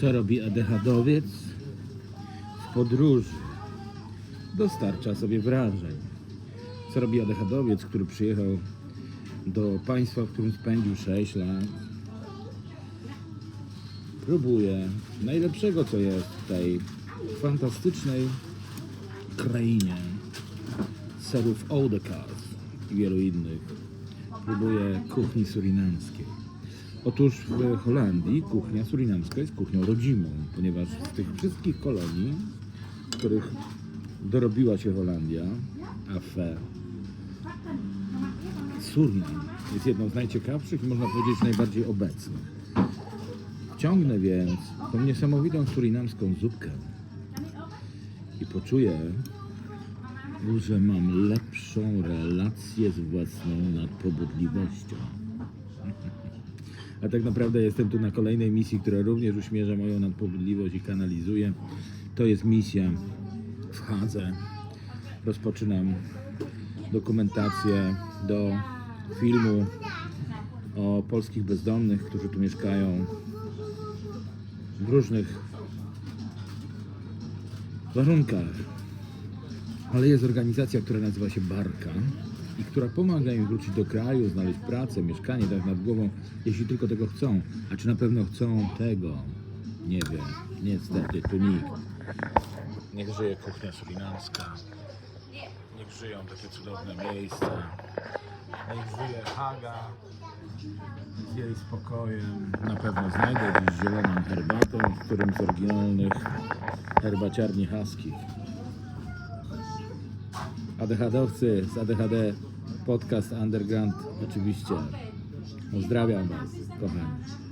Co robi ADHDowiec w podróży? Dostarcza sobie wrażeń. Co robi ADHDowiec, który przyjechał do państwa, w którym spędził 6 lat? Próbuje najlepszego, co jest w tej fantastycznej krainie serów Oudecas i wielu innych. Próbuje kuchni surinamskiej. Otóż w Holandii kuchnia surinamska jest kuchnią rodzimą, ponieważ z tych wszystkich kolonii, w których dorobiła się Holandia, AFE, Surinam jest jedną z najciekawszych i można powiedzieć najbardziej obecnych. Wciągnę więc tą niesamowitą surinamską zupkę i poczuję, że mam lepszą relację z własną nadpobudliwością. A tak naprawdę jestem tu na kolejnej misji, która również uśmierza moją nadpobudliwość i kanalizuje. To jest misja w Hadze. Rozpoczynam dokumentację do filmu o polskich bezdomnych, którzy tu mieszkają w różnych warunkach. Ale jest organizacja, która nazywa się Barka i która pomaga im wrócić do kraju, znaleźć pracę, mieszkanie, tak nad głową, jeśli tylko tego chcą. A czy na pewno chcą tego? Nie wiem. Niestety, tu nikt. Niech żyje kuchnia surinamska. Niech żyją takie cudowne miejsca. Niech żyje Haga z jej spokojem. Na pewno znajdę dziś zieloną herbatą, w którym z oryginalnych herbaciarni haskich. ADHD-owcy z ADHD Podcast Underground oczywiście. Pozdrawiam Was, kochani.